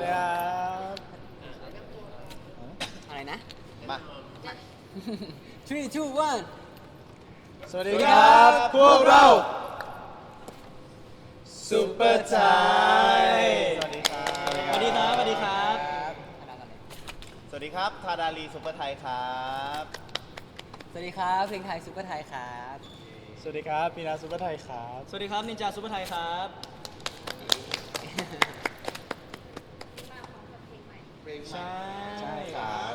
วัสดีครับอะไรนะ มา three two one สวัสดีครับพวกเราซูเปอร์ไทยสวัสดีครับ สวัสดีครับ สวัสดีครับ สวัสดีครับ ทาดาลีซุปเปอร์ไทยครับ สวัสดีครับเพลงไทยซุปเปอร์ไทยครับ สวัสดีครับปีนาซูเปอร์ไทยครับ สวัสดีครับนินจาซูเปอร์ไทยครับ ใช่ใช่ครับ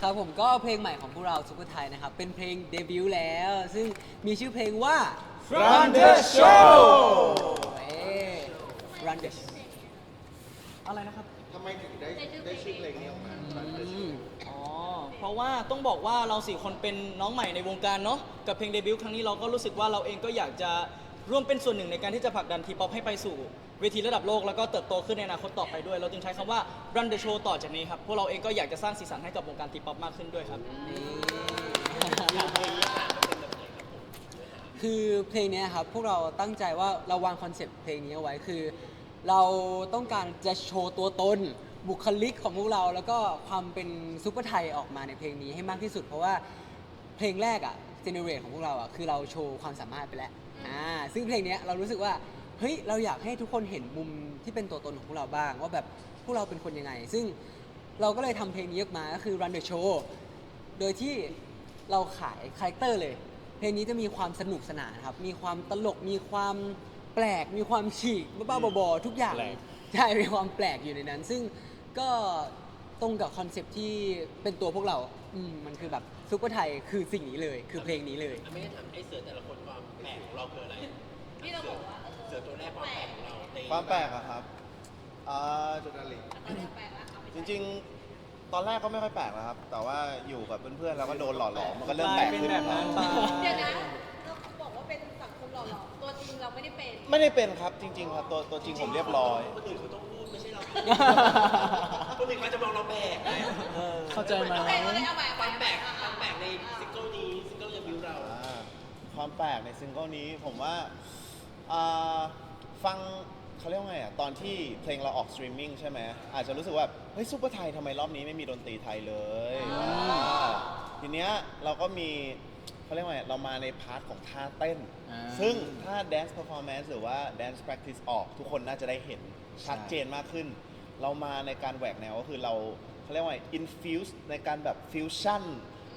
ครับผมก็เอาเพลงใหม่ของพวกเราซุปเปอร์ไทยนะครับ เป็นเพลงเดบิวต์แล้ว ซึ่งมีชื่อเพลงว่า Run the show เอ้ Run the อะไรนะครับ ทำไมถึงได้ได้ชื่อเพลงนี้ออกมาอืม อ๋อ เพราะว่าต้องบอกว่าเราสี่คนเป็นน้องใหม่ในวงการเนาะ กับเพลงเดบิวต์ครั้งนี้เราก็รู้สึกว่าเราเองก็อยากจะร่วมเป็นส่วนหนึ่งในการที่จะผลักดันทีป๊อปให้ไปสู่ เวทีระดับโลกแล้วก็เติบโตขึ้นในอนาคตต่อไปด้วย เราจึงใช้คำว่า run the show ต่อจากนี้ครับ พวกเราเองก็อยากจะสร้างสีสันให้กับวงการทีป๊อปมากขึ้นด้วยครับ คือเพลงเนี้ยครับพวกเราตั้งใจว่าเราวางคอนเซปต์เพลงนี้เอาไว้คือ เราต้องการจะโชว์ตัวตน บุคลิกของพวกเราแล้วก็ความเป็นซุปเปอร์ไทยออกมาในเพลงนี้ให้มากที่สุด เพราะว่าเพลงแรกอะเจเนเรตของพวกเราอะคือเราโชว์ความสามารถไปแล้วอ่าซึ่งเพลงเนี้ยเรารู้สึกว่า เฮ้ยเราอยากให้ทุกคนเห็นมุมที่เป็นตัวตนของพวกเราบ้าง ว่าแบบพวกเราเป็นคนยังไง ซึ่งเราก็เลยทำเพลงนี้ออกมาก็คือ Run the Show โดยที่เราขายคาแรคเตอร์เลย เพลงนี้จะมีความสนุกสนานครับ มีความตลก มีความแปลก มีความฉีกบ้าๆบอๆทุกอย่าง แปลก ใช่ มีความแปลกอยู่ในนั้น ซึ่งก็ตรงกับคอนเซปต์ที่เป็นตัวพวกเรา อืมมันคือแบบซุปเปอร์ไทยคือสิ่งนี้เลย คือเพลงนี้เลย ไม่ได้ถามไอ้เสือแต่ละคนความแปลกของเราคืออะไรที่เราบอกว่าเออเสือตัวแรกความแปลกของเราในความแปลกอะครับอ่าจุดาลีตอนนี้แปลกแล้วเอาไปจริงๆ ตอนแรกก็ไม่ค่อยแปลกนะครับ แต่ว่าอยู่กับเพื่อนๆแล้วก็โดนหล่อหลอมมันก็เริ่มแปลกขึ้นกลายเป็นแบบนั้นไปเดี๋ยวนะเราบอกว่าเป็นสังคมหล่อๆตัวจริงเราไม่ได้เป็น ไม่ได้เป็นครับจริง ๆ ครับตัวตัวจริงผมเรียบร้อย คนอื่นเขาต้องพูดไม่ใช่เราคนอื่นเขาจะมองเราแปลกไงเข้าใจไหมโอเคเราเลยเอาแบบความแปลกความแปลกในซิงเกิลนี้ซิงเกิลเดบิวต์เราอ่าความแปลกในซิงเกิลนี้ผมว่า อ่าฟังเขาเรียกว่าไงอะตอนที่เพลงเราออกสตรีมมิ่งใช่ไหมอาจจะรู้สึกว่าเฮ้ยซูเปอร์ไทยทำไมรอบนี้ไม่มีดนตรีไทยเลยอ่าทีเนี้ยเราก็มีเขาเรียกว่าไงเรามาในพาร์ทของท่าเต้น อ่า ซึ่งถ้า dance performance หรือว่า dance practice ออกทุกคนน่าจะได้เห็นชัดเจนมากขึ้น เรามาในการแหวกแนวก็คือเราเขาเรียกว่าไง infuse ในการแบบ fusion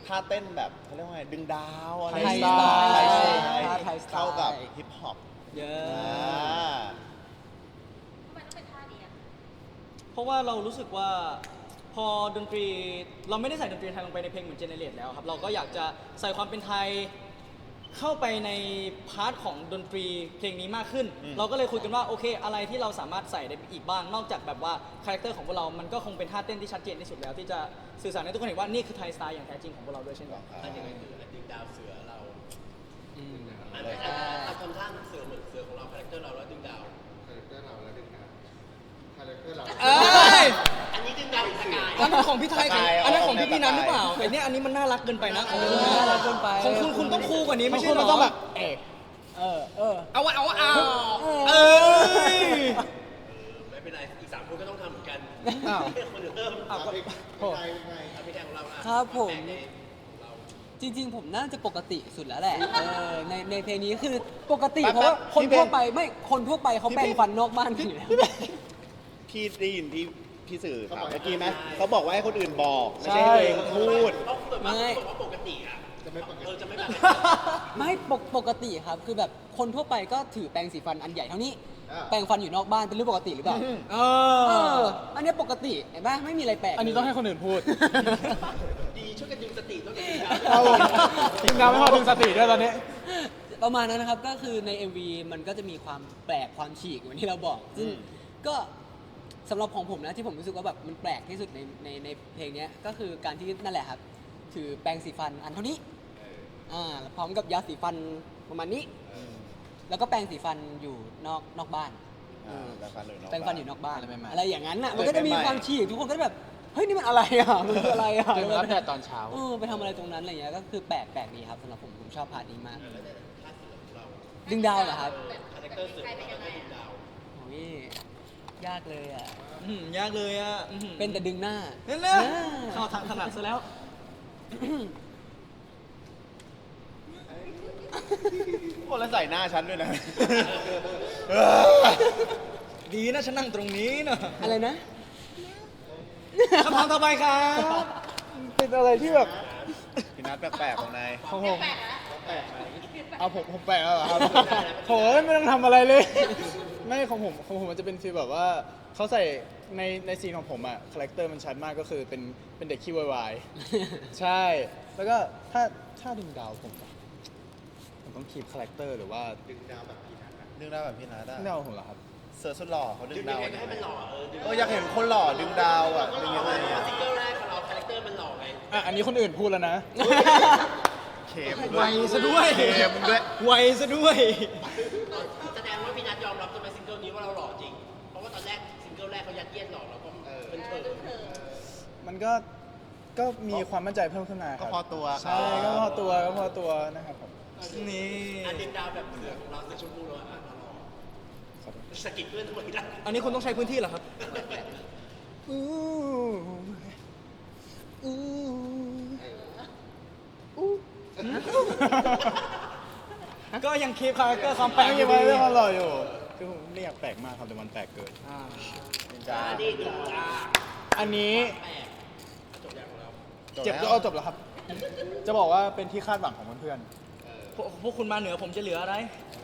ท่าเต้นแบบเขาเรียกว่าไงดึงดาวอะไรไทยสไตล์สไตล์ไทยสไตล์ท่าไทยสไตล์เข้ากับฮิปฮอป เยอ่อะาทำไมต้องเป็นท่านี้อะเพราะว่าเรารู้สึกว่าพอดนตรีเราไม่ได้ใส่ดนตรีไทยลงไปในเพลงเหมือนเจเนเรตแล้วครับเราก็อยากจะใส่ความเป็นไทยเข้าไปในพาร์ทของดนตรีเพลงนี้มากขึ้น อืม เราก็เลยคุยกันว่าโอเคอะไรที่เราสามารถใส่ได้อีกบ้างนอกจากแบบว่าคาแรคเตอร์ของพวกเรา มันก็คงเป็นท่าเต้นที่ชัดเจนที่สุดแล้ว ที่จะสื่อสารให้ทุกคนเห็นว่านี่คือไทยสไตล์อย่างแท้จริงของพวกเราด้วยเช่นกัน อันนี้ก็คืออันดึงดาวเสือเราอืม อันนี้เอาทำท่าเสื เตอร์เรา เอ้ยอันนี้ดึงดาวอีกสกายอันนั้นของพี่ไทยสกายอันนั้นของพี่เอาพี่นันหรือเปล่าสกายแต่เนี่ยอันนี้มันน่ารักเกินไปนะของคุณน่ารักเกินไป ของคุณคุณต้องคู่กว่านี้ไม่ใช่คุณเหรมันอต้องแบบเอกเออ เออ เอาวะเอาวะเอาเออไม่เป็นไรอีกสามคนก็ต้องทำเหมือนกันอ้าวคนอื่นเริ่มเอาก็พี่พี่ไทยพี่ไทยเอาพี่แทงของเราอะครับผม แปลกในของเราจริง ๆ ผมน่าจะปกติสุดแล้วแหละ เออ ในในเพลงนี้คือปกติแป๊บเพราะว่าแป๊บคนพี่เบนทั่วไปไม่ คนทั่วไปเขาพี่แปรงเบนฟันนอกบ้านกันอยู่แล้ว พี่ได้ยินที่พี่สื่อเขาถามบอกเมื่อกี้ไหมใช่เขาบอกว่าให้คนอื่นบอก ไม่ใช่ใช่ให้ตัวเองพูดเพราะเกิดว่าไม่เกิดว่าปกติอะจะไม่ปกเอติอจะไม่แบบไม่ปกปกติครับคือแบบคนทั่วไปก็ถือแปรงสีฟันอันใหญ่เท่านี้ อ่า แปรงฟันอยู่นอกบ้านเป็นเรื่องปกติหรือเปล่าเอเออ ออันเนี้ยปกติเห็นปะไม่มีอะไรแปลกอันนี้ต้องให้คนอื่นพูด ดีช่วยกันดึงสติด้วยกันดึงดาวเอาทีมงานไม่พอดึงสติด้วยตอนนี้ ประมาณนั้นนะครับก็คือใน MV มันก็จะมีความแปลกความฉีกเหมือนที่เราบอก ซึ่งอืมก็ สำหรับของผมนะที่ผมรู้สึกว่าแบบมันแปลกที่สุดในในในเพลงเนี้ยก็คือการที่นั่นแหละครับ ถือแปรงสีฟันอันเท่านี้อ่าพร้อมกับยาสีฟันประมาณนี้ แล้วก็แปรงสีฟันอยู่นอกนอกบ้านอ่าแปรงฟันอยู่นอกแปรงฟันอยู่นอกบ้านอะไรใหม่ๆ อะไรอย่างนั้นอะเคยมันก็จะมีเป็นใหม่ความฉีกทุกคนก็จะแบบเฮ้ยนี่มันอะไรอะมันคืออะไรอะตื่นมารับแดดตอนเช้าเออไปทำอะไรตรงนั้นอะไรเงี้ยก็คือแปลกแปลกดีครับสำหรับผมผมชอบพาร์ทนี้มากท่าเสือของเราดึงดาวเหรอครับคาแรคเตอร์เสือของเราแล้วก็ดึงดาวอนี่ ยากเลยอะ อื้อหือยากเลยอะอื้อหือเป็นแต่ดึงหน้านั่นแหละอ่า เข้าทางถนัดซะแล้ว โอ้แล้วใส่หน้าฉันด้วยนะ ดีนะฉันนั่งตรงนี้นะอะไรนะ คำถามต่อไปครับเป็นอะไรที่แบบพี่นัทแปลกๆของนายของผมเอาผมผมแปลกแล้วเหรอครับโหไม่ต้องทำอะไรเลย ไม่ของผมของผมมันจะเป็นฟีลแบบว่าเขาใส่ในในซีนของผมอะคาแรคเตอร์มันชัดมากก็คือเป็นเป็นเด็กขี้วายวายใช่ แล้วก็ถ้าถ้าดึงดาวผมอะผมต้องคีบคาแรคเตอร์หรือว่าดึงดาวแบบพี่นัทอะดึงดาวแบบพี่นัทอะดึงดาวผมเหรอครับ เสือสุดหล่อเขาดึดึงงดาวยังไงก็ให้มันหล่อเออดึงเอออยากเห็นคนหล่อดึงดาวอะดึงยังไงอะซิงเกิลแรกของเราคาแรคเตอร์มันหล่อไงอะอันนี้คนอื่นพูดแล้วนะเค็มไวซะด้วยเค็มด้วยไวซะด้วย มันก็ก็มีความมั่นใจเพิ่มขึ้นมาคก็รับพอตัวใช่ก็พอตัวก็พอตัวนะครับผมนี่อันดึงดาวแบบเสือของเราเสือชมพูเราอะเราหล่อขอบคุณสะกิดเพื่อนด้วยได้อันนี้คุณต้องใช้พื้นที่เหรอครับ อู้อู้อู้ก็ยังคีบคาแรคเตอร์ความแปลแปลกกออยู่ยู่ไหมดีเรื่องอร่อยอยู่คือผมไม่อยากแปลกมากครับแต่มันแปลกเกิน อ่านินจาอ่านี่ดูอ่าอันนี้ เราเจ็บก็เอาจบแล้วครับ จะบอกว่าเป็นที่คาดหวังของเพื่อนพวกพวกคุณมาเหนือผมจะเหลืออะไร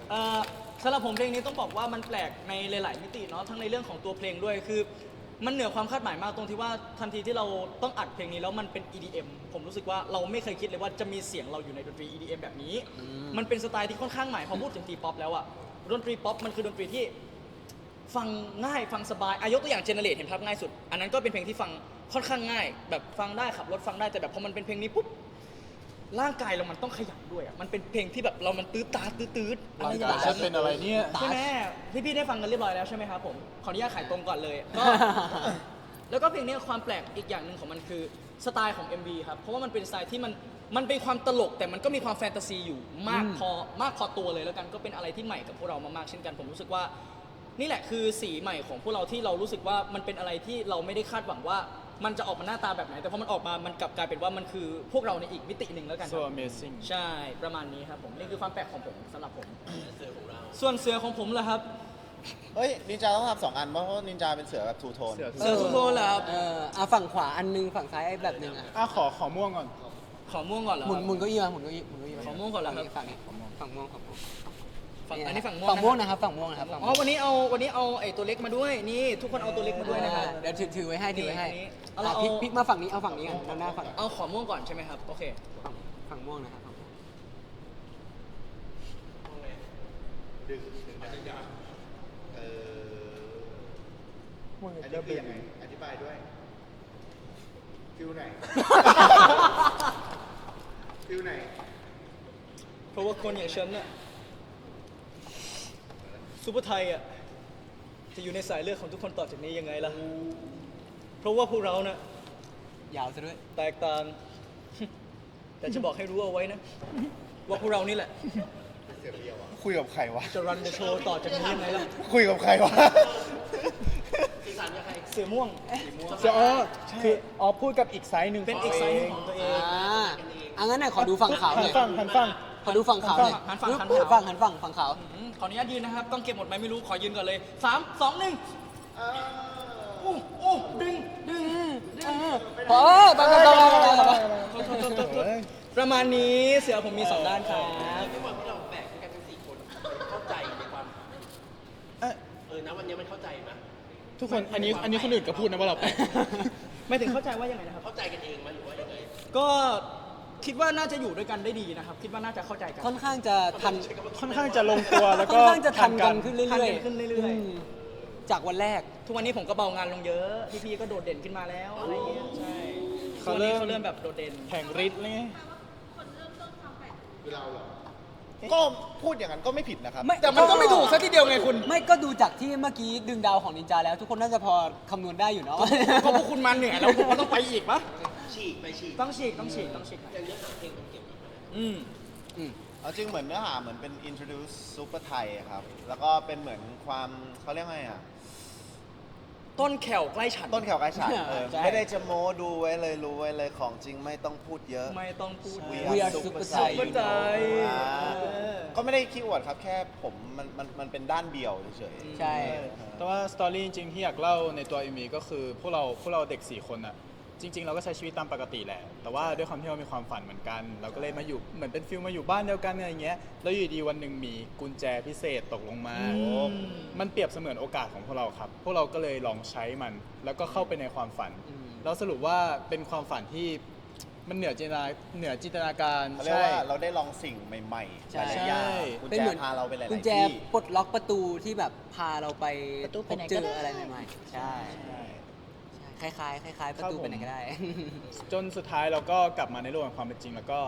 เอ่อสำหรับผมเพลงนี้ต้องบอกว่ามันแปลกในหลาย ๆ มิติเนาะ ทั้งในเรื่องของตัวเพลงด้วย คือ มันเหนือความคาดหมายมากตรงที่ว่าทันทีที่เราต้องอัดเพลงนี้แล้วมันเป็น EDM ผมรู้สึกว่าเราไม่เคยคิดเลยว่าจะมีเสียงเราอยู่ในดนตรี EDM แบบนี้ มันเป็นสไตล์ที่ค่อนข้างใหม่พอพูดถึงตีป๊อปแล้วอะดนตรีป๊อปมันคือดนตรีที่ฟังง่ายฟังสบายอายกตัวอย่างเจเนเรตเห็นภาพง่ายสุด อันนั้นก็เป็นเพลงที่ฟัง ค่อนข้างง่าย แบบฟังได้ขับรถฟังได้แต่แบบพอมันเป็นเพลงนี้ปุ๊บร่างกายเรามันต้องขยับด้วยอะมันเป็นเพลงที่แบบเรามันตื้อตาตื้อตื้อๆอะไรร่างอย่างกายเงี้ยฉันเป็นอะไรเนี่ยใช่ไหมพี่พี่ๆได้ฟังกันเรียบร้อยแล้วใช่ไหมครับผมขออนุญาตขายตรงก่อนเลยก็แล้วก็เพลงนี้ความแปลกอีกอย่างหนึ่งของมันคือสไตล์ของ MV ครับเพราะว่ามันเป็นสไตล์ที่มันมันเป็นความตลกแต่มันก็มีความแฟนตาซีอยู่มากอืมพอมากพอตัวเลยแล้วกันก็เป็นอะไรที่ใหม่กับพวกเรามากๆเช่นกันผมรู้สึกว่า นี่แหละคือสีใหม่ของพวกเราที่เรารู้สึกว่ามันเป็นอะไรที่เราไม่ได้คาดหวังว่า มันจะออกมาหน้าตาแบบไหน แต่พอมันออกมามันกลับกลายเป็นว่ามันคือพวกเราในอีกมิติหนึ่งแล้วกันค so รับ amazing ใช่ประมาณนี้ครับผมนี่คือความแปลกของผมสำหรับผมเสือของเราส่วนเสือของผมเหรอครับ เฮ้ย นินจาต้องทำสองอัน เพราะว่านินจาเป็นเสือแบบทูโทน เสือเสือทุกคนเหรอครับ เอออะฝั่งขวาอันนึงฝั่งซ้ายแบบนึงอะอะขอขอม่วงก่อน ขอม่วงก่อนเหรอหมุนครับหมุนเก็อี้มาหมุนเก็อี้หมุนเก็อี้มาขอม่วงก่อนเหรอครับ ฝั่งนี้ฝั่งนี้ฝั่งม่วงฝั่งม่วง ฝั่งเยอันนี้ฝั่งม่วงฝั่งม่วงนะนะครับฝั่งม่วงนะครับฝั่งอ๋ม่อวงวันนี้เอาวันนี้เอาไอ้ตัวเล็กมาด้วยนี่ทุกคนเอาตัวเล็กมาด้วยนะครับ เดี๋ยวถือถือไว้ให้ถือไว้ให้นี่อะเอาเราเอาพลิกพลิกมาฝั่งนี้เอาฝั่งนี้กันด้านหน้าฝั่งเอาขอม่วงก่อนใช่ไหมครับโอเคฝั่งฝั่งม่วงนะครับฝั่งม่วงดึงดึงดาวเออม่วงอันจะนี้คืเป็อนยังไงอธิบายด้วย ฟิลไหน ฟิลไหนเพราะว่าคนอย่างฉันน่ะ ซูเปอร์ไทยอะจะอยู่ในสายเลือดของทุกคนต่อจากนี้ยังไงล่ะ เพราะว่าพวกเราน่ะยาวซะด้วย แตกต่าง แต่จะบอกให้รู้เอาไว้นะ ว่าพวกเรานี่แหละเสือเดียวอะคุยกับใครวะ จะรันโชว์ต่อจากนี้ยังไงล่ะ คุยกับใครวะสีสันยังไงเสือม่วงเสืออ๋อคืออ๋อพูดกับอีกไซส์หนึ่งเป็นอีกไซส์หนึ่งของตัวเออ่างอังั้นน่ะขอดูฝั่งขาวหัหนน่อยฝั่งหันฝั่ง ขอดูฝั่งขาวหน่อยหันฝั่งหันปึ๊บฝั่ง ฝั่งหันฝั่งฝั่งขาว อืมขออนุญาตยืนนะครับ ต้องเก็บหมดไหมไม่รู้ ขอยืนก่อนเลยสามสองหนึ่งอู้อู้ดึง ดึงพอไปไปไปไปไปไปโทษโทษโทษโทษโทษประมาณนี้เสือผมมีสองด้านครับ ด้วยความที่เราแปลกด้วยกันเป็นสี่คนเข้าใจในความเอ๊ะเออนะวันนี้มันเข้าใจไหมทุกคนอันนี้อันนี้คนอื่นก็พูดนะว่าเราแปลก ไม่ถึงเข้าใจว่ายังไงนะครับ เข้าใจกันเองไหมหรือว่ายังไงก็ คิดว่าน่าจะอยู่ด้วยกันได้ดีนะครับ คิดว่าน่าจะเข้าใจกันค่อนข้างจะทันค่อนข้างจะลงตัวแล้วค่ก็อนข้างจะทันกันขึ้นเรื่ทันอยกันขึ้นเรื่อยมจากวันแรกๆทุกวันนี้ผมก็เบางานลงเยอะ พี่ๆก็โดดเด่นขึ้นมาแล้วอะไรเงี้ย ใช่เขาเขาเริ่เริ่มเขาเริ่มแบบโดดเด่น แข่งฤทธิ์เลยคือเราเหรอ ก็พูดอย่างนั้นก็ไม่ผิดนะครับ ไม่ แต่มันก็ไม่ถูกซะทีเดียวไงคุณ ไม่ก็ดูจากที่เมื่อกี้ดึงดาวของนินจาแล้ว ทุกคนน่าจะพอคำนวณได้อยู่เนาะ ก็พวกคุณมาเหนื่อยแล้วผมก็ต้องไปอีกปะ ฉีกไปฉีกต้องฉีกต้องฉีกต้องฉีกอย่างเนื้อหาเพลงต้องเก็บอีกไหมอืม อืมเอาจริงเหมือนเนื้อหาเหมือนเป็น introduce ซูเปอร์ไทยครับ แล้วก็เป็นเหมือนความเขาเรียกไงอะ ต้นแขวใกล้ฉัน ต้นแขวกระฉันเออใช่ ไม่ได้จะโม้ดูไว้เลยรู้ไว้เลยของจริงไม่ต้องพูดเยอะ ไม่ต้องพูด We We are are super super Thai Thai อยู่เนอะอ่าก็ไม่ได้ขี้อวดครับ แค่ผมมันมันมันเป็นด้านเดียวเฉยๆ ใช่ แต่ว่าสตอรี่จริงๆที่อยากเล่าในตัว MV ก็คือพวกเราพวกเราเด็ก 4 คนอะ จริง ๆ เราก็ใช้ชีวิตตามปกติแหละ แต่ว่าด้วยความที่เรามีความฝันเหมือนกัน เราก็เลยมาอยู่เหมือนเป็นฟิลมาอยู่บ้านเดียวกันอะไรอย่างเงี้ย แล้วอยู่ดีวันหนึ่งมีกุญแจพิเศษตกลงมา มันเปรียบเสมือนโอกาสของพวกเราครับ พวกเราก็เลยลองใช้มัน แล้วก็เข้าไปในความฝันอืมแล้วสรุปว่าเป็นความฝันที่มันเหนือจินตนาเหนือจินตนาการเขาเรียกว่าเราได้ลองสิ่งใหม่ๆหใช่ ลายๆอย่างใช่กุญเป็นแจเหมือนพาเราไปหลายกุญๆแจที่ ปลดล็อกประตูที่แบบพาเราไปประตูไปไหนพบเจก็อได้ อะไรใหม่ๆ ใช่ คล้ายๆคล้ายๆประตูครับผมไปไหนก็ได้ จนสุดท้ายเราก็กลับมาในโลกแห่งความเป็นจริง แล้วก็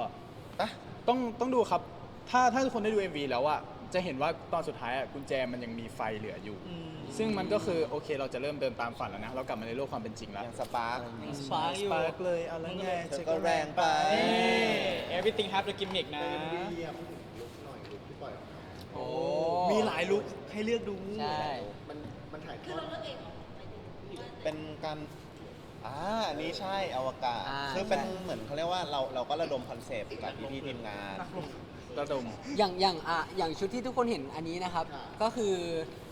อะ ต้องต้องดูครับ ถ้าถ้าทุกคนได้ดู MV แล้วอะจะเห็นว่าตอนสุดท้ายอะกุญแจมันยังมีไฟเหลืออยู่ ซึ่งมันก็คือโอเคเราจะเริ่มเดินตามฝันแล้วนะ เรากลับมาในโลกความเป็นจริงแล้วอย่างสปาร์คสปาร์กอยู่ปาร์กเลยเอาแล้วไงเธอก็แรงไป เอ้ย everything have the gimmick นะเรียพูดถึงลุกหน่อยลุกที่ปล่อยออกมาโอ้มีหลายลุคให้เลือกดู ใช่ มันมันถ่ายทคืออดเราเลือกเองเหรอเป็นการ อ่าอันนี้ใช่อวกาศ อ่าคือเป็นใช่ เหมือนเขาเรียกว่าเราเราก็ระดมคอนเซปต์กับพี่พี่ๆทีมงาน ระดม อย่างอย่างอะอย่างชุดที่ทุกคนเห็นอันนี้นะครับก็คือ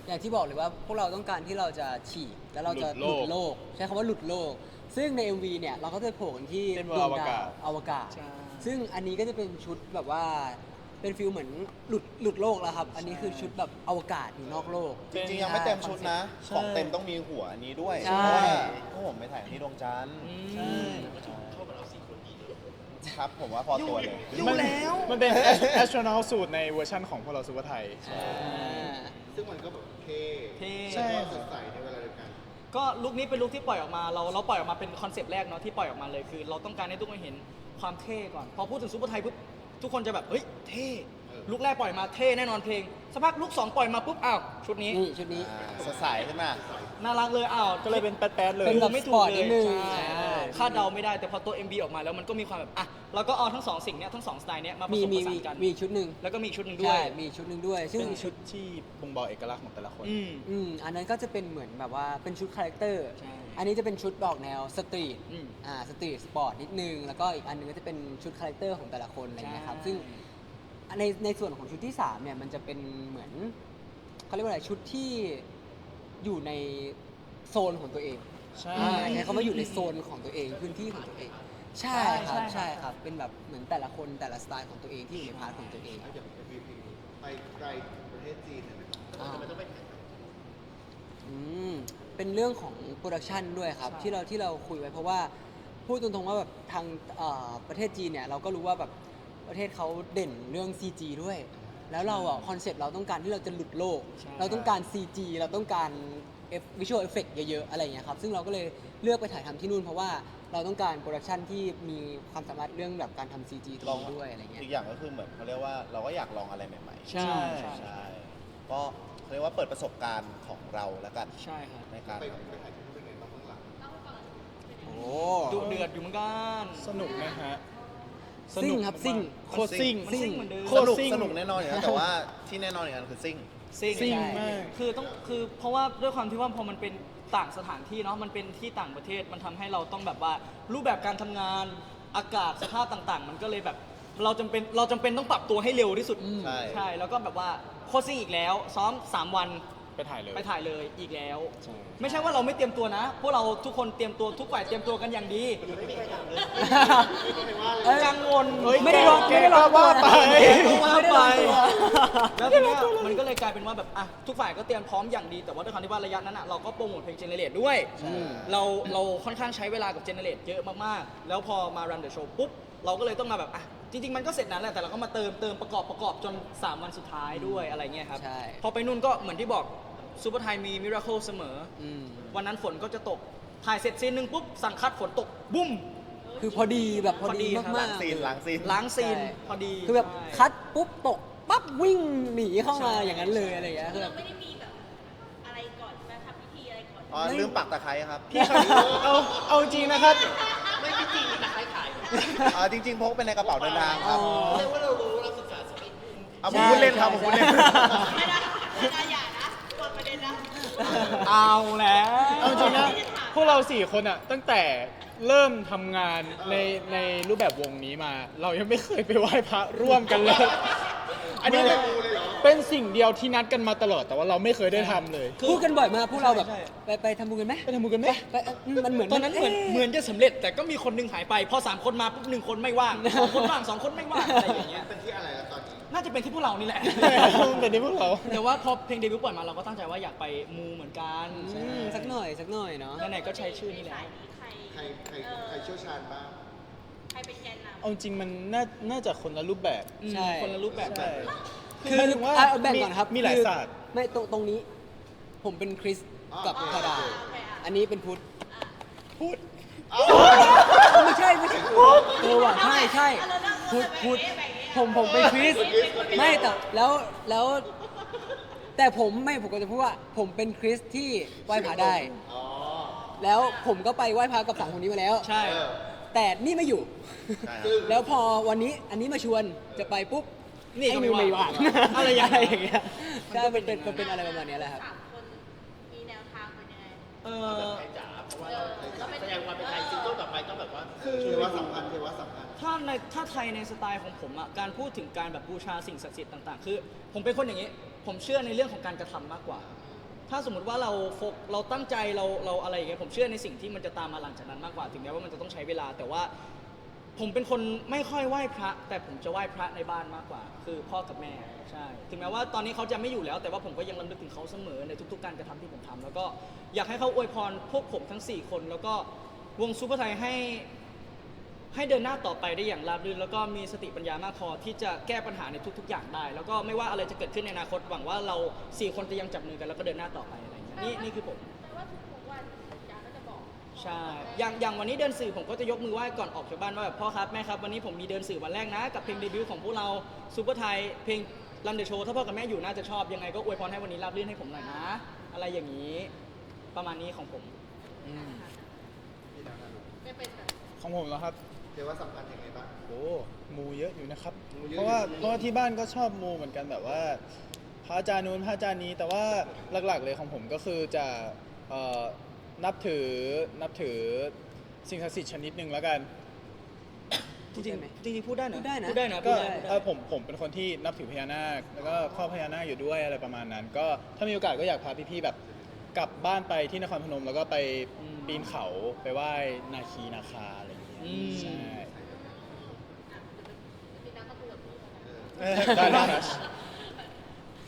อย่างที่บอกเลยว่าพวกเราต้องการที่เราจะฉีกแล้วเราจะหหลุลุดดโลโลก ก ใช้คำว่าหลุดโลก ซึ่งใน MV เนี่ยเราก็จะโผล่กันที่เป็นดวงอวดากาศวอวกาศ ใช่ ซึ่งอันนี้ก็จะเป็นชุดแบบว่า เป็นฟิลเหมือนหลุดหลุดโลกแล้วครับ อันนี้คือชุดแบบอวกาศอยู่นอกโลก จริงๆยังไม่เต็มชุดนะใช่ของเต็มต้องมีหัวอันนี้ด้วย ใช่ เพราะว่าพวกผมไปถ่ายที่ดวงจันทร์ใช่ครับผมว่าพอตัวเลยอยู่แล้ว มันเป็นแอสโทรนอลสูตรในเวอร์ชั่นของพวกเราซูเปอร์ไทยอ่าซึ่งมันก็แบบเท่เท่ใช่ แล้วก็สดใสในเวลาเดียวกัน ก็ลุคนี้เป็นลุคที่ปล่อยออกมาเราเราปล่อยออกมาเป็นคอนเซปต์แรกเนาะที่ปล่อยออกมาเลยคือ เราต้องการให้ทุกคนเห็นความเท่ก่อน พอพูดถึงซูเปอร์ไทยปุ๊บ ทุกคนจะแบบเฮ้ยเท่ลุคแรกปล่อยมาเท่แน่นอนเพลงสักพักลุคสองปล่อยมาปุ๊บอ้าวชุดนี้ นี่ชุดนี้อ่าสดใสขึ้นมาน่ารักเลยอ้าวก็เลยเป็นแป๊ดๆเลยเป็นแบบไม่สถูปกอร์ตเลนิยดนึง ใช่อ่า คาดเดาไม่ได้แต่พอตัว MB ออกมาแล้วมันก็มีความแบบอะเราก็เอาทั้งสองสิ่งเนี้ยทั้งสองสไตล์เนี้ยมาผมีสมผมีสามีนกันมีอีกชุดหนึ่งแล้วก็มีอีกชุดหนึ่งด้วใช่ยมีชุดหนึ่งด้วย ซึ่งเป็นชุดที่บ่งบอกเอกลักษณ์ของแต่ละคน อืม อืมอันนั้นก็จะเป็นเหมือนแบบว่าเป็นชุดคาแรคเตอร์ใช่ อันนี้จะเป็นชุดบอกแนวสตรีท อืม อ่าสตรีทสปอร์ตนิดนึง แล้วก็อีกอันหนึงก็จะเป็นชุดคาแรคเตอร์ของแต่ละคนอะไรอย่างเงี้ยครับ ใช่ ซึ่งในในส่วนของชุดที่ 3 เนี่ย มันจะเป็นเหมือนเขาเรียกว่าอะไรชุดที่อยู่ในโซนของตัวเอง ใช่ อ่าใช้คำว่าอยู่ในโซนของตัวเองพื้นที่ของตัวเองใช่ครับ ใช่ครับ เป็นแบบเหมือนแต่ละคนแต่ละสไตล์ของตัวเองที่อยู่ในพาร์ทของตัวเองแล้วอย่าง MVP ไปไกลถึงประเทศจีนเลยไหมครับอ่า ทำไมต้องไปถ่ายอืมเป็นเรื่องของโปรดักชันด้วยครับใช่ ที่เราที่เราคุยไว้เพราะว่าพูดตรงๆว่าแบบทางเอ่อประเทศจีนเนี่ยเราก็รู้ว่าแบบประเทศเขาเด่นเรื่อง CG ด้วย แล้วเราอะคอนเซปต์เราต้องการที่เราจะหลุดโลก ใช่ เราต้องการ CG เราต้องการ วิชวลเอฟเฟกเยอะๆอะไรอย่างเงี้ยครับซึ่งเราก็เลยเลือกไปถ่ายทำที่นู่นเพราะว่าเราต้องการโปรดักชันที่มีความสามารถเรื่องแบบการทำ CG ตรงนี้ด้วยอะไรเงี้ย อีกอย่างก็คือเหมือนเขาเรียกว่าเราก็อยากลองอะไรใหม่ๆใช่ ใช่ก็เขาเรียกว่าเปิดประสบการณ์ของเราแล้วกันใช่ครับในการไปทำ ไปถ่ายที่นู่นเป็นไงบ้างข้างหลังโอ้ดุเดือดอยู่เหมือนกันสนุกนะฮะซิ่งครับซิ่ง โคตรซิ่งมันซิ่งเหมือนเดิมโคสตรนุกซิ่ง สนุกแน่นอนอยู่แล้วแต่ว่าที่แน่นอนอีกอันคือซิ่ง ซิ่งซิ่งใช่มาก คือต้องคือเพราะว่าด้วยความที่ว่าพอมันเป็นต่างสถานที่เนาะมันเป็นที่ต่างประเทศมันทำให้เราต้องแบบว่ารูปแบบการทำงานอากาศสภาพต่างๆ มันก็เลยแบบเราจำเป็นเราจำเป็นต้องปรับตัวให้เร็วที่สุด ใช่ ใช่ แล้วก็แบบว่าโคชซิ่งอีกแล้ว ซ้อม 3 วัน ไปถ่ายเลย ไปถ่ายเลยอีกแล้ว ใช่ ไม่ใช่ว่าเราไม่เตรียมตัวนะ พวกเราทุกคนเตรียมตัวทุกฝ่ายเตรียมตัวกันอย่างดีเอ้ยกังวลเฮ้ยไม่ได้ร้องแกไม่ได้ร้องก็ว่าไปก็ว่าไม่ได้ไปร้องตัวแล้วทีเนี้ยมันก็เลยกลายเป็นว่าแบบอะทุกฝ่ายก็เตรียมพร้อมอย่างดี แต่ว่าด้วยความที่ว่าระยะนั้นอะเราก็โปรโมทเพลงเจเนเรตด้วย เราเราค่อนข้างใช้เวลากับเจเนเรตเยอะมากๆ แล้วพอมา run the show ปุ๊บ เราก็เลยต้องมาแบบอะ จริง ๆ มันก็เสร็จนั้นแหละแต่เราก็มาเติมเติมประกอบประกอบจน 3 วันสุดท้ายด้วยอะไรเงี้ยครับ ใช่ พอไปนู่นก็เหมือนที่บอกซูเปอร์ไทยมีมิราเคิลเสมอ อืมวันนั้นฝนก็จะตก ถ่ายเสร็จซีนหนึ่งปุ๊บ สั่งคัดฝนตก บุ้ม คือพอดีแบบพอพอดีดีครับ มากล้างๆซีนล้างซีน ล้างซีนใช่ พอดีคือแบบใช่ คัดปุ๊บตกปั๊บวิ่งหนีเข้ามาใช่ อย่างนั้นเลยอะไรอย่างเงี้ยคืคืออเราไม่ได้มีแบบอะไรก่อนมาทำพิธีอะไรก่อน อ๋อลืมปักตะไคร้ครับ พี่ครับเอาเอาจริงนะครับ อ่าจริง ๆ พกไปในกระเป๋าเดินทางครับอ๋อแสดงว่าเรารู้เราศึกษาสกิลเอาผมพูดเล่นครับผมพูดเล่น ไม่ได้ไม่ได้อย่านะเปิดประเด็นนะเอาแล้วเอาจริงนะพวกเราสี่คนอะตั้งแต่เริ่มทำงานในในรูปแบบวงนี้มา เรายังไม่เคยไปไหว้พระร่วมกันเลย อันนี้เป็น เป็นสิ่งเดียวที่นัดกันมาตลอดแต่ว่าเราไม่เคยได้ทำเลย พูดกันบ่อยมากพวกเราแบบ ใช่ไปไปทำบุญกันไหมไปทำบุญกันไหม ไปเอ้ยมันเหมือนตอนนั้นเหมือนเหมือนจะสำเร็จแต่ก็มีคนหนึงหายไป พอสามคนมาปุ๊บหนึ่งคนไม่ว่างสองคนว่างสองคนไม่ว่างอะไรอย่างเงี้ยเป็นที่อะไรแล้วตอนนี้ น่าจะเป็นที่พวกเรานี่แหละเป็นที่พวกเรา แต่ว่าพอเพลงเดบิวต์ปล่อยมาเราก็ตั้งใจว่าอยากไปมูเหมือนกันอืมสักหน่อยสักหน่อยเนาะ ไหนๆก็ใช้ชื่อนี้แล้วใครใครใครใครเชี่ยวชาญบ้าง ใครเป็นแกนนำ เอาจริงมันน่าน่าจะคนละรูปแบบอืมใช่ คนละรูปแบบ ใช่ คือหมายถึงว่าอะเอาแบ่งก่อนครับมีหลายคือศาสตร์ไม่ตรงตรงนี้ ผมเป็นคริสกับอ๋อพาดาโอเคอะอันนี้เป็นพุทธ พูด ไม่ใช่ไม่ใช่เออว่ะใช่ใช่พุทธพุทธผมผมเป็นคริสไม่แต่แล้วแล้วแต่ผมไม่ผมก็จะพูดว่า ผมเป็นคริสที่ไหว้พระได้อ๋อแล้วผมก็ไปไหว้พระกับสองคนนี้มาแล้ว ใช่เออแต่นี่ไม่อยู่ใช่ซึ่งแล้วพอวันนี้อันนี้มาชวนจะไปปุ๊บ นี่ก็ไอ้ไม่นิวไม่ว่าว่างอะอะไรไรอย่างอะไรเงี้ยอย่างเงี้ยมันใช่ก็เป็เป็นนเป็นเป็นอะไรประมาณเนี้ยแหละครับ สามคนมีแนวทางเป็นยังไง เออ ไทยจ๋าเพราะว่าเราแสดงความเป็นไทยซิงเกิลต่อไปต้องแบบว่าคือ เทวะสัมพันธ์เทวะสัมพันธ์ถ้าในถ้าไทยในสไตล์ของผมอะการพูดถึงการแบบบูชาสิ่งศักดิ์สิทธิ์ต่างๆ คือ ผมเป็นคนอย่างนี้ ผมเชื่อในเรื่องของการกระทำมากกว่า ถ้าสมมติว่าเราโฟกเราตั้งใจเราเราอะไรอย่างเงี้ยผมเชื่อในสิ่งที่มันจะตามมาหลังจากนั้นมากกว่าถึงแม้ว่ามันจะต้องใช้เวลา แต่ว่า ผมเป็นคนไม่ค่อยไหว้พระ แต่ผมจะไหว้พระในบ้านมากกว่า คือพ่อกับแม่ใช่ถึงแม้ว่าตอนนี้เขาจะไม่อยู่แล้ว แต่ว่าผมก็ยังรำลึกถึงเขาเสมอในทุก ๆ การกระทำที่ผมทำแล้วก็อยากให้เขาอวยพรพวกผมทั้ง 4 คน แล้วก็วงซูเปอร์ไทยให้ ให้เดินหน้าต่อไปได้อย่างราบรื่น แล้วก็มีสติปัญญามากพอที่จะแก้ปัญหาในทุก ๆ อย่างได้ แล้วก็ไม่ว่าอะไรจะเกิดขึ้นในอนาคตหวังว่าเราสี่คนจะยังจับมือกันแล้วก็เดินหน้าต่อไปอะไรอย่างเงี้ยนี่นี่คือผม ใช่อย่างอย่างวันนี้เดินสื่อผมก็จะยกมือไหว้ก่อนออกจากบ้านว่าแบบพ่อครับแม่ครับวันนี้ผมมีเดินสื่อวันแรกนะ กับเพลงเดบิวต์ของพวกเราซูเปอร์ไทยเพลงรันเดอ e โชว์ถ้าพ่อกับแม่อยู่น่าจะชอบยังไงก็อวยพรให้วันนี้ราบรื่นให้ผมหน่อยนะ อะไรอย่างนี้ประมาณนี้ของผมไม่เป็นแบบของผมแล้วครับเทวะสัมพันธ์ยังไงบ้าง โอ้มูเยอะอยู่นะครับ มูเยอะเพราะว่าอยู่ เพราะว่าที่บ้านก็ชอบมูเหมือนกันแบบว่า พระอาจารย์นู้นพระอาจารย์นี้ แต่ว่าหลักๆเลยของผมก็คือจะเอ่อ นับถือนับถือสิ่งศักดิ์สิทธิ์ชนิดหนึ่งแล้วกัน จริงได้ไหมๆจริงๆพูดได้นะพูดได้นะ พูดได้นะก็พูดได้พูดเอได้อผมผมเป็นคนที่นับถือพญานาค แล้วก็ครอบพญานาคอยู่ด้วยอะไรประมาณนั้น ก็ถ้ามีโอกาสก็อยากพาพี่ๆแบบกลับบ้านไปที่นครพนมแล้วก็ไปอืมปีนเขาไปไหว้นาคีนาคาอะไรอย่างเงี้ยอืม ใช่มีนักก็พูดกับพี่นะเออได้ได้ครับ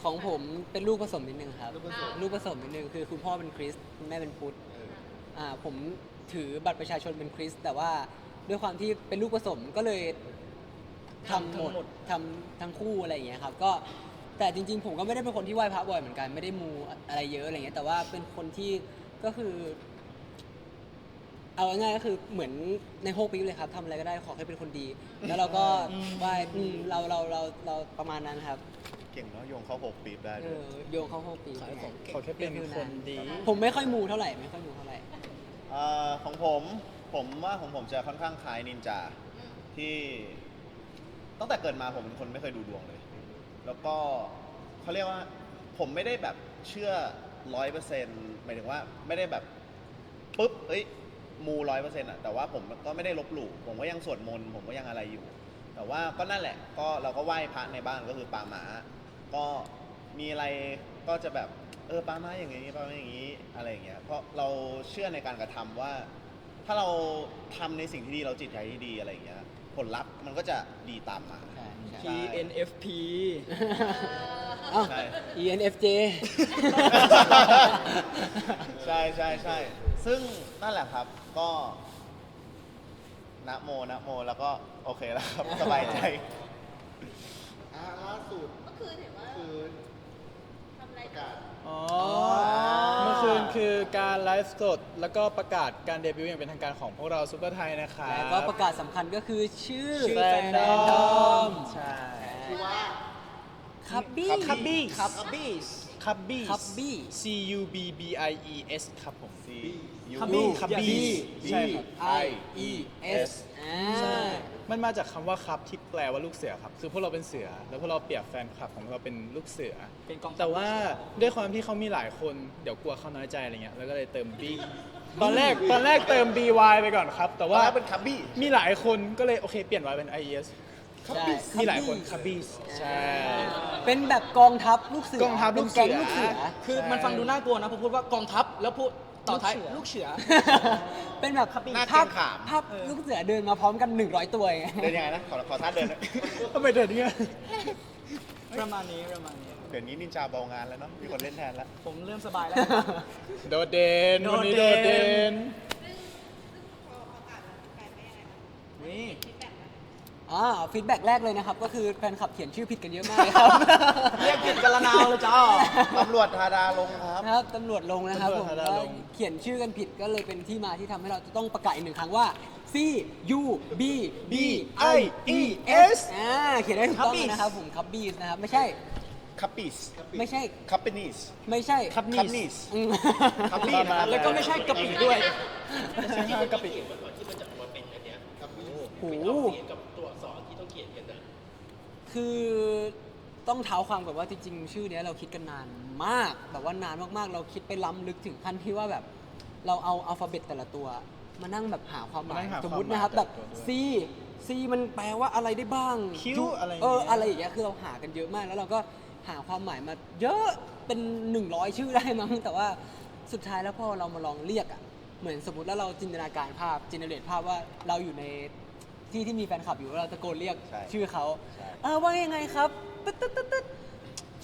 ของผมเป็นลูกผสมนิดนึงครับลูกผสมลูกผสมนิดนึงคือคุณพ่อเป็นคริสต์คุณแม่เป็นพุทธ อ่าผมถือบัตรประชาชนเป็นคริสต์แต่ว่าด้วยความที่เป็นลูกผสมก็เลยทำหมดทำหมดทำทั้งคู่อะไรอย่างเงี้ยครับก็แต่จริง ๆ ผมก็ไม่ได้เป็นคนที่ไหว้พระบ่อยเหมือนกันไม่ได้มูอะไรเยอะอะไรเงี้ยแต่ว่าเป็นคนที่ก็คือ เอาง่ายๆก็คือเหมือนในโฮปีเลยครับทำอะไรก็ได้ขอให้เป็นคนดี แล้วเราก็ไหว้อืมเราเราเราเราประมาณนั้นครับ เก่งเนาะโยงเข้าหกปีบได้เอด้วย อโยงเข้าโฮปีขายของเก่งขอแค่เป็นคนดี ผมไม่ค่อยมูเท่าไหร่ไม่ค่อยมูเท่าไหร่อ่าของผมผมว่าของผมจะค่อนข้างคล้ายนินจาที่ตั้งแต่เกิดมาผมเป็นคนไม่เคยดูดวงเลย แล้วก็เขาเรียกว่าผมไม่ได้แบบเชื่อร้อยเปอร์เซ็นต์หมายถึงว่าไม่ได้แบบปุ๊บเอ้ยมูร้อยเปอร์เซ็นต์อะแต่ว่าผมก็ไม่ได้ลบหลู่ผมก็ยังสวดมนต์ผมก็ยังอะไรอยู่ แต่ว่าก็นั่นแหละก็เราก็ไหว้พระในบ้านก็คือปาหมา ก็มีอะไรก็จะแบบเออปาหมาอย่างนี้ปาหมาอย่างนี้อะไรอย่างเงี้ยเพราะเราเชื่อในการกระทำว่า ถ้าเราทำในสิ่งที่ดีเราจิตใจที่ดีอะไรอย่างเงี้ยผลลัพธ์มันก็จะดีตามมา ใช่ใช่ใช่ TNFP เอ้า ใช่ ENFJ ใช่ใช่ใช่ซึ่งนั่นแหละครับก็นะโมนะโมแล้วก็โอเคแล้วครับสบายใจ อ่าล่าสุดเมื่อ คืนเห็นว่าคือทำอะไรประกาศ อ๋อเมื่อคืนคือการไลฟ์สด แล้วก็ประกาศการเดบิวต์อย่างเป็นทางการของพวกเราซูเปอร์ไทยนะครับ แล้วก็ประกาศสำคัญก็คือชื่อแฟนดอม ใช่คือว่า คับบี้คับบี้ครับบี้ Cubbies Cubby C U B B I E S ครับผม C U คับบี้ Cubbies B ใช่ครับ I E S อ่ามันมาจากคำว่าครับที่แปลว่าลูกเสือครับ คือพวกเราเป็นเสือ แล้วพวกเราเปรียบแฟนคลับของเราเป็นลูกเสือ เป็นกองทัพ แต่ว่าด้วยความที่เขามีหลายคนเดี๋ยวกลัวเขาน้อยใจอะไรเงี้ย แล้วก็เลยเติม B ตอนแรกตอนแรกเติม B Y ไปก่อนครับ แต่ว่าว่าเป็นคับบี้ มีหลายคนก็เลยโอเคเปลี่ยน Y เป็น I E S ใช่มีหลายคน Cubbies ใช่ เป็นแบบกองทัพลูกเสือกองทัพลูเป็นกเสือแก๊งลูกเสือ คือมันฟังดูน่ากลัวนะพอพูดว่ากองทัพแล้วพูดต่อท้ายลูลูกกเสืเสืออเป็นแบบหน้าภาพเกรงขาม ภาพลูกเสือเดินมาพร้อมกัน 100 ตัวไงเดินยังไงนะ ขอขอท่าเดินหน่อยทำไมเดินเนี่ยประมาณนี้ประมาณนี้ เดี๋ยวนี้นินจาเบางานแล้วเนาะ มีคนเล่นแทนแล้ว ผมเริ่มสบายแล้ว โดดเด่นวันนี้โดดเด่น นี่ อ่าฟีดแบ็กแรกเลยนะครับ ก็คือแฟนคลับเขียนชื่อผิดกันเยอะมากเลยครับ เรียกผิดกันละนาวเลยจ้าตำรวจธาดาลงครับ นะครับตำรวจลงนะครับตำรผวจมธาดาก็ลง เขียนชื่อกันผิดก็เลยเป็นที่มาที่ทำให้เราจะต้องประกาศอีกหนึ่งครั้งว่า C U B B I E S อ่าเขียนได้ถูกต้อง Cubbies นะครับผมคับบีสนะครับ ไม่ใช่ คับปี้สไม่ใช่ คับเปนีส ไม่ใช่คับคับนี่นีสอืมคับบี้นะครับ แล้วก็ไม่ใช่กะปิด้วย ใช่กะปิที่มันจะออกมาเป็นอันเนี้ยโอ้เป็นโห คือต้องเท้าความกับว่าจริงๆ ชื่อเนี้ยเราคิดกันนานมากแบบว่านานมากๆ เราคิดไปล้ำลึกถึงขั้นที่ว่าแบบ เราเอาอัลฟาเบตแต่ละตัว มานั่งแบบหาความหมายมานั่งหาสมมติความหมายนะครับแบบแต่ละตัวด้วย C C มันแปลว่าอะไรได้บ้างคิ้วจุอะไรอย่างเอเงี้อยอะไรอย่างเงี้ยคือเราหากันเยอะมาก แล้วเราก็หาความหมายมาเยอะเป็น 100 ชื่อได้มั้งแต่ว่าสุดท้ายแล้วพอเรามาลองเรียกอะเหมือนสมมติแล้วเราจินตนาการภาพจินเนเรตภาพว่าเราอยู่ใน ที่ที่มีแฟนคลับอยู่แล้วเราตะโกนเรียกใช่ชื่อเขาใช่ เออว่ายังไงครับตึ๊ดตึ๊ดตึ๊ดตึ๊ด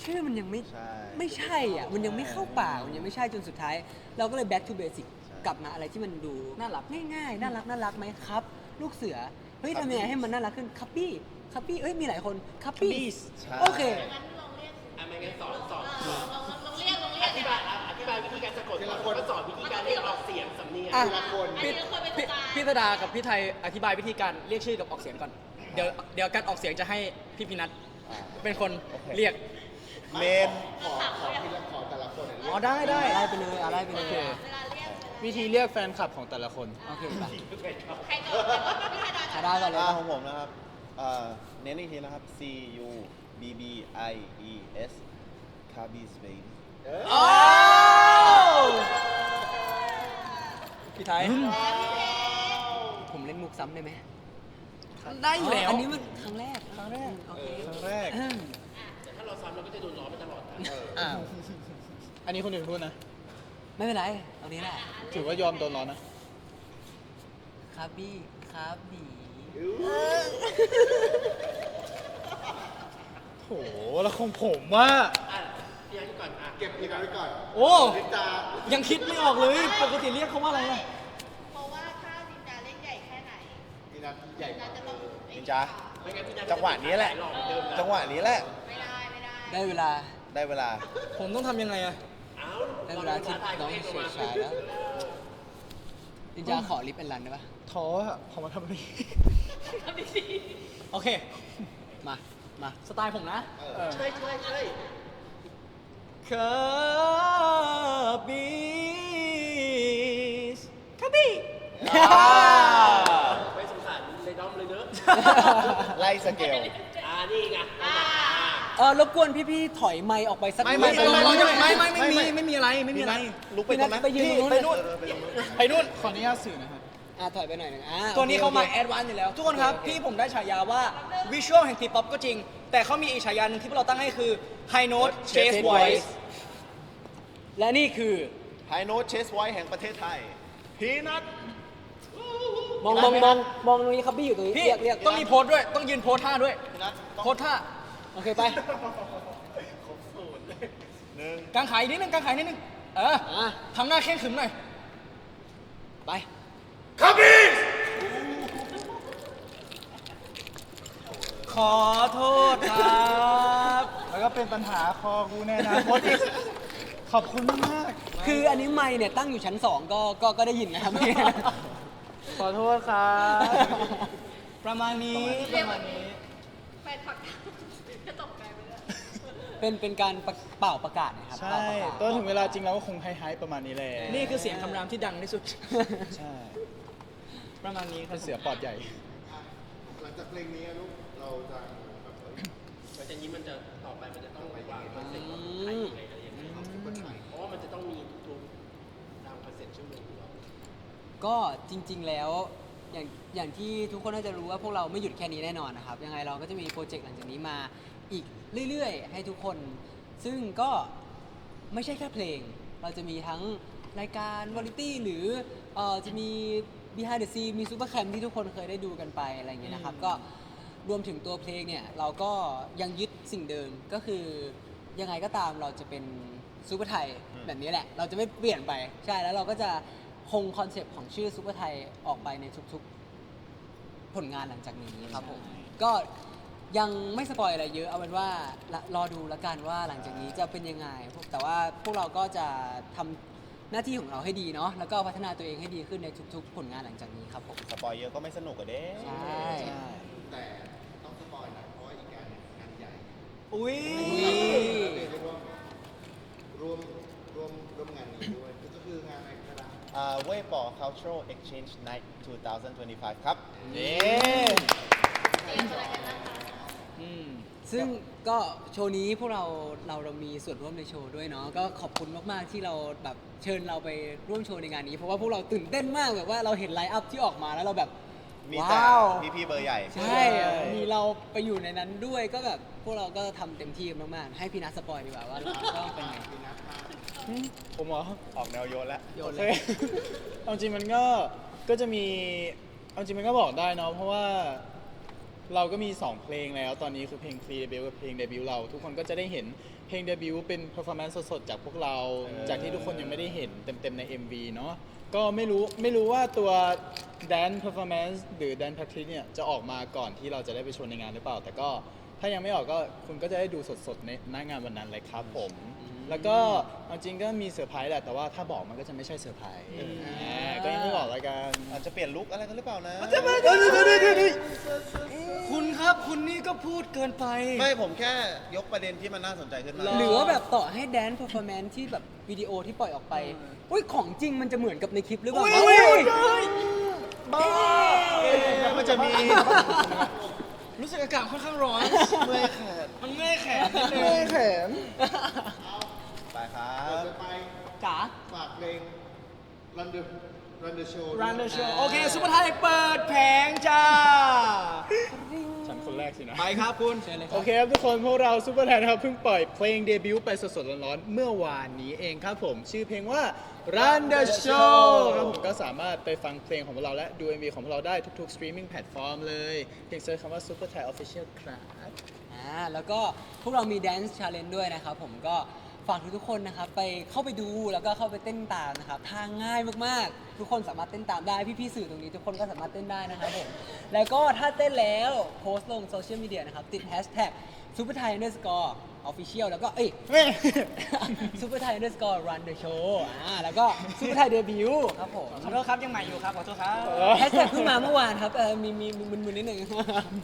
ชื่อมันยังไม่ ใช่ ไม่ใช่อะ มันยังไม่เข้าปาก มันยังไม่ใช่จนสุดท้าย เราก็เลย back to basic กลับมาอะไรที่มันดู น่ารักง่ายๆ น่ารักน่ารักไหมครับ ลูกเสือ เฮ้ยทำยังไงให้มันน่ารักขึ้นคัปปี้คัปปี้เอ้ย มีหลายคนคัปปี้ Cubbies ใช่โอเค อะไม่งั้นสอนสอนลองลองลองเรียกลองเรียอกธิบายอะอธิบายวิธีการสะกดก่อนแล้วก็สอนวิธีการเรียกออกเสียงสำเนียง อะอันนี้คนเป็นสพี่ไตล์พี่ธดากับพี่ไทยอธิบายวิธีการเรียกชื่อกับออกเสียงก่อน เดี๋ยวเดี๋ยวการออกเสียงจะให้พี่พินัทอ่าเป็นคนโอเคเรียก เมนอ๋อได้ได้ไล่ไปเลยอะไรไปเลยโอเคเวลาเรียกวิธีเรียกแฟนคลับของแต่ละคนโอเคไปใครก่อนพี่ธาดาชาด้าก่อนเลยอ่าปะของผมนะครับเอ่อเน้นอีกทีนะครับ C U B B I E S คาบีสเบย์ พี่ไทย ผมเล่นมุกซ้ำได้ไหมได้อยู่แล้วอันนี้มันครั้งแรก ครั้งแรกโอเคครั้งแรกอืมแต่ถ้าเราซ้ำเราก็จะโดนล้อไปตลอดนะอ้าว อันนี้คนอื่นพูดนะ ไม่เป็นไรเอานี้แหละ ถือว่ายอมโดนล้อนะ ครับบี้ ครับบีโหแล้วของผมว่า อะ พี่ยันก่อนอะเก็บพีกันไว้ก่อนโอ้นินจายังคิดไม่ออกเลย ปกติเรียกเขาว่าอะไรอะเพราะว่าถ้านินจาเล่นใหญ่แค่ไหนนี่นะใหญ่นินจาจะต้องนินจา ไม่งั้นพี่นัทจังหวะนี้แหละหลอกเดิมนะจังหวะนี้แหละ ไม่ได้ไม่ได้ได้เวลา ได้เวลา ผมต้องทำยังไงอะเอ้าได้เวลาที่น้องเฉยชาแล้วนินจาขอลิฟต์แอนลันได้ปะท้ออะพอมาทำอะไรโอเค มา มา สไตล์ผมนะใช่ใช่ใช่คา บีสคาบีไม่สงสารในด้อมเลยเนอะ ไล่สเกล อ่านี่ไงอ่าเออรบกวนพี่ๆถอยไมค์ออกไปสักไม่นิดไม่นึงไม่ไม่ไม่ไม่ไม่มีไม่มีอะไรไม่มีอะไรลุกไปตรงนั้นไปยืนตรงนู้นไปเลยนู่นไปนู่น ขออนุญาตสื่อนะครับ อะถอยไปหน่อยหนึงอะตัวนี้เขามาโอคแอดวานซ์อยู่แล้ว ทุกคนครับพี่ผมได้ฉายาว่าวิชวลแห่งทีป๊อปก็จริง แต่เขามีอีกฉายาหนึ่งที่พวกเราตั้งให้คือ High Note Chase Voice และนี่คือไฮโนตเชสไวท์แห่งประเทศไทย พีนัท มองมองมองมองตรงนี้ครับบี้อยู่ตรงนี้พี่เรียกเรียกต้องมีโพสด้วย ต้องยืนโพสท่าด้วย พีนัทโพสท่าโอเคไปหนึ่งกางขายนิดนึงกางขายนิดนึงเอออะทำหน้าเข้มขึมหน่อยไป ขอโทษครับ แล้วก็เป็นปัญหาคอกูแน่นะคตอีกขอบคุณมากคืออันนี้ไมค์เนี่ยตั้งอยู่ชั้น2ก็ก็ก็ได้ยินนะครับๆขอโทษครับ ประมาณนี้ประมาณนี้ แฟนผักจะตกใจไปเลยเป็นเป็นการประเป่าประกาศนะครับใช่เป่าประกาศตอนถึงเวลาจริงเราก็คงไฮๆประมาณนี้แหละนี่คือเสียงคำรามที่ดังที่สุด ใช่ ประมาณนี้ครัเป็บนเสือปอดใหญ่ หลังจากเพลงนี้อะลูก เราจะแบบเอ้ยหลังจากนี้มันจะต่อไปมันจะต้องวางคอนเซ็ปต์อืไทยยังไงอะไรยังไงเพราะว่ามันจะต้องมีทุกๆตามคอนเซ็ปต์ชั่วโมงของเราก็จริง ๆ แล้วอย่างอย่างที่ทุกคนน่าจะรู้ว่าพวกเราไม่หยุดแค่นี้แน่นอนนะครับ ยังไงเราก็จะมีโปรเจกต์หลังจากนี้มาอีกเรื่อยๆ ให้ทุกคน ซึ่งก็ไม่ใช่แค่เพลง เราจะมีทั้งรายการวาไรตี้หรือเอ่อจะมี behind the scene มีซูเปอร์แคมที่ทุกคนเคยได้ดูกันไปอะไรอย่างเงี้ยนะครับก็ รวมถึงตัวเพลงเนี่ยเราก็ยังยึดสิ่งเดิมก็คือยังไงก็ตามเราจะเป็นซูเปอร์ไทยแบบนี้แหละ เราจะไม่เปลี่ยนไปใช่แล้วเราก็จะคงคอนเซปต์ของชื่อซูเปอร์ไทยออกไปในทุกๆผลงานหลังจากนี้ครับผมก็ยังไม่สปอยอะไรเยอะเอาเป็นว่าละรอดูแล้วกันว่าหลังจากนี้จะเป็นยังไงพวกแต่ว่าพวกเราก็จะทำหน้าที่ของเราให้ดีเนาะแล้วก็พัฒนาตัวเองให้ดีขึ้นในทุก ๆ ผลงานหลังจากนี้ครับผม สปอยเยอะก็ไม่สนุกอะเด้ใช่ แต่ อุ้ยเรียกได้ว่าร่วมร่วมร่วมงานนี้ด้วยก็คืองานอะไรก็ได้อ่าเว่ยปอ cultural exchange night 2025 ครับเย้อืม ซึ่งก็โชว์นี้พวกเราเราเรามีส่วนร่วมในโชว์ด้วยเนาะก็ขอบคุณมาก ๆ ที่เราแบบเชิญเราไปร่วมโชว์ในงานนี้ เพราะว่าพวกเราตื่นเต้นมากแบบว่าเราเห็นไลฟ์อัพที่ออกมาแล้วเราแบบ มีแต่ว้าว พี่ๆเบอร์ใหญ่ ใช่อะมีเราไปอยู่ในนั้นด้วยก็แบบพวกเราก็ทำเต็มที่มากๆให้พี่นัทสปอยดีกว่าว่าก็เป็นไง ผมเหรอออกแนวโยนแล้ว โยนโอเลเคยเอาจริงมันก็ ก็จะมี เอาจริงมันก็บอกได้เนาะ เพราะว่าเราก็มี 2 เพลงแล้ว ตอนนี้คือเพลง Free Debut กับเพลงเดบิวต์เรา ทุกคนก็จะได้เห็น เพลงเดบิวต์เป็น performance สดๆ จากพวกเรา เออ จากที่ทุกคนยังไม่ได้เห็นเต็มๆ ใน MV เนาะก็ไม่รู้ไม่รู้ว่าตัว dance performance หรือ dance practice เนี่ยจะออกมาก่อนที่เราจะได้ไปโชว์ในงานหรือเปล่า แต่ก็ถ้ายังไม่ออกก็คุณก็จะได้ดูสดๆ ในหน้างานวันนั้นเลยครับผม แล้วก็เอาจริงก็มีเซอร์ไพรส์แหละแต่ว่าถ้าบอกมันก็จะไม่ใช่เซอร์ไพรส์อ่าก็ยังไม่บอกแล้วกันอาจจะเปลี่ยนลุคอะไรกันหรือเปล่านะ คุณครับคุณนี่ก็พูดเกินไป ไม่ผมแค่ยกประเด็นที่มันน่าสนใจขึ้นมา หรหรือว่าแบบต่อให้แดน performance ที่แบบวิดีโอที่ปล่อยออกไปอุ้ยของจริงมันจะเหมือนกับในคลิปหรือเปล่าอุ้ยอุ๊ย บ้าแล้วมันจะมีรู้สึกอากาศค่อนข้างร้อน เมื่อยแขนมันเมื่อยแขนนิดนึง แขน ไปครับเราจะไปจ๋า ฝากเพลง Run the Run the Show รันเดอร์โชว์โอเคซุปเปอร์ไทยเปิดแผงจ้า ฉันคนแรกสินะ ไปครับคุณเชิญเลยคโอรับเคครับทุกคนพวกเราซูเปอร์แทนนะครับเพิ่งปล่อยเพลงเดบิวต์ไปสดๆร้อนๆเมื่อวานนี้เองครับผม ชื่อเพลงว่า Run the Show ครับผมก็สามารถไปฟังเพลงของพวกเราและดู MV ของพวกเราได้ทุกๆสตรีมมิ่งแพลตฟอร์มเลยเพียงเซิร์ชคำว่า Super Thai Official ครับ อ่าแล้วก็พวกเรามี Dance Challenge ด้วยนะครับผมก็ ฝากทุกๆคนนะครับไปเข้าไปดูแล้วก็เข้าไปเต้นตามนะครับทางง่ายมากๆ ทุกคนสามารถเต้นตามได้พี่ๆสื่อตรงนี้ ทุกคนก็สามารถเต้นได้นะครับผมแล้วก็ถ้าเต้นแล้วโพสต์ลงโซเชียลมีเดียนะครับติด hashtag super thai underscore official แล้วก็เอ้ย super thai underscore run the show อ่าแล้วก็ super thai debut ครับผมขอโทษครับยังใหม่อยู่ครับขอโทษครับแฮชแท็กเพิ่งมาเมื่อวานครับเออมีมีมีมึนๆนิดนึง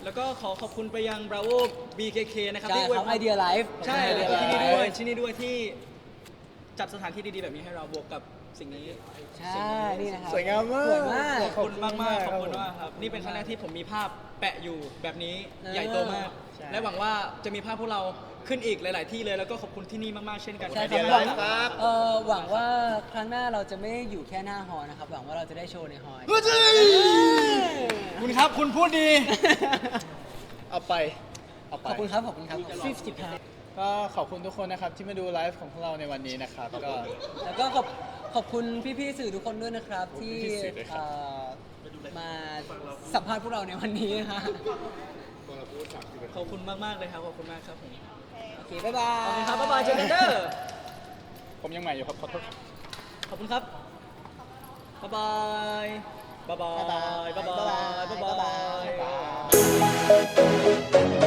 แล้วก็ขอขอบคุณไปยัง Bravo BKK นะครับใช่ที่อวยครับพไอรเดียไลฟ์ใช่แล้วก็ที่นี่ด้วยที่นี่ด้วยที่จัดสถานที่ดีๆแบบนี้ให้เราบวกกับสิ่งนี้ ใช่ นี่นะครับสวยงามมาก สวยมาก ขอบคุณมากมากๆขอบคุณผมมากครับ นี่เป็นครั้งแรกที่ผมมีภาพแปะอยู่แบบนี้เออ ใหญ่โตมาก ใช่ และหวังว่าจะมีภาพพวกเราขึ้นอีกหลาย ๆ ที่เลยแล้วก็ขอบคุณที่นี่มาก ๆ เช่นกัน ใช่ไอครับเดียหวังไลฟ์ครับเออหวังว่าครั้งหน้าเราจะไม่ได้อยู่แค่หน้าหอนะครับ หวังว่าเราจะได้โชว์ในหอคุณครับ คุณพูดดี เอาไป เอาไป ขอบคุณครับ ขอบคุณครับ 50ครับ ก็ขอบคุณทุกคนนะครับที่มาดูไลฟ์ของพวกเราในวันนี้นะครับก็ แล้วก็ขอบขอบคุณพี่ๆสื่อทุกคนด้วยนะครับ ที่พี่ๆสื่อด้วยครับ เอ่อมาสัมภาษณ์พวกเราในวันนี้นะฮะขอบคุณมากๆเลยครับ ขอบคุณมากครับผม โอเคบ๊ายบาขอบยคุณครับบ๊ายบายเจอกันเด้อ ผมยังใหม่อยู่ครับขอโทษขอบคุณครับ บ๊ายบาย บ๊ายบาย บ๊ายบาย บ๊ายบาย บ๊ายบาย